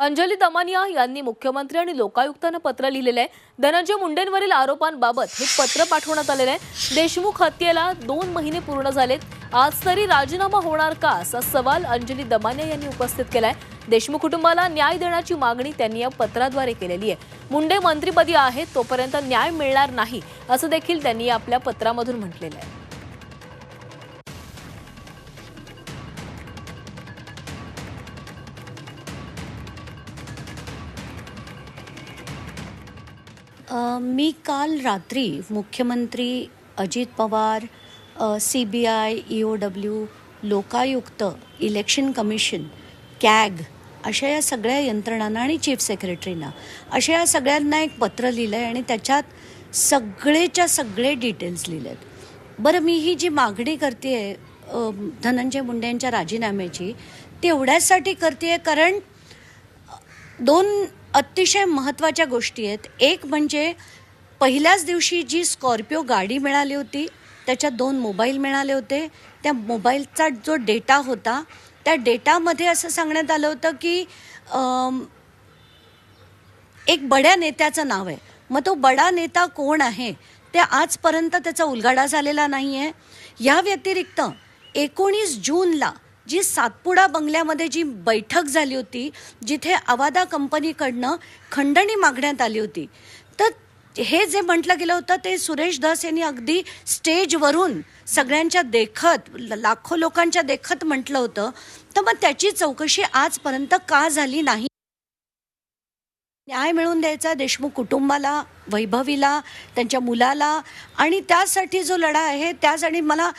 अंजली दमानिया यांनी मुख्यमंत्री आणि लोकायुक्तांना पत्र लिहिलेलं आहे. धनंजय मुंडेंवरील आरोपांबाबत हे पत्र पाठवण्यात आलेलं आहे. देशमुख हत्येला दोन महिने पूर्ण झालेत. आज तरी राजीनामा होणार का असा सवाल अंजली दमानिया यांनी उपस्थित केलाय. देशमुख कुटुंबाला न्याय देण्याची मागणी त्यांनी या पत्राद्वारे केलेली आहे. मुंडे मंत्रीपदी आहेत तोपर्यंत न्याय मिळणार नाही असं देखील त्यांनी आपल्या पत्रामधून म्हटलेलं आहे. मी काल रात्री मुख्यमंत्री Ajit Pawar C B I E O W Lokayukta election commission CAG अशा या सगळ्या यंत्रणांना आणि चीफ सेक्रेटरीना अशा या सगळ्यांना एक पत्र लिहिलं आहे आणि त्याच्यात सगळेच्या सगळे डिटेल्स लिहिले आहेत बरं मी ही जी मागणी करते आहे धनंजय मुंडे यांच्या राजीनाम्याची ती एवढ्यासाठी करते कारण दोन अतिशय महत्त्वाच्या गोष्टी आहेत. एक म्हणजे पहिल्याच दिवशी जी स्कॉर्पिओ गाडी मिळाली होती त्याच्यात दोन मोबाईल मिळाले होते. त्या मोबाईलचा जो डेटा होता त्या डेटामध्ये असं सांगण्यात आलं होतं की एक बड्या नेत्याचं नाव आहे. मग तो बडा नेता कोण आहे? ते आजपर्यंत त्याचा उलगाडा झालेला नाही आहे या व्यतिरिक्त एकोणीस जूनला जी सातपुडा बंगल्यामध्ये जी बैठक झाली होती जिथे अवादा कंपनीकडनं खंडणी मागण्यात आली होती. तर हे जे म्हटलं गेलं होतं ते सुरेश दास यांनी अगदी स्टेजवरून सगळ्यांच्या देखत लाखो लोकांच्या देखत म्हटलं होतं. तर मग त्याची चौकशी आजपर्यंत का झाली नाही? न्याय मिळवून द्यायचा देशमुख कुटुंबाला वैभवीला त्यांच्या मुलाला आणि त्यासाठी जो लढा आहे त्यासाठी मला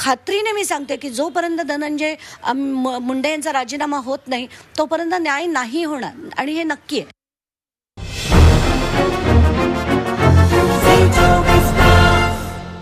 खात्रीने मी सांगते की जोपर्यंत धनंजय म- मुंडे यांचा राजीनामा होत नाही तोपर्यंत न्याय नाही होणार. आणि हे नक्की आहे.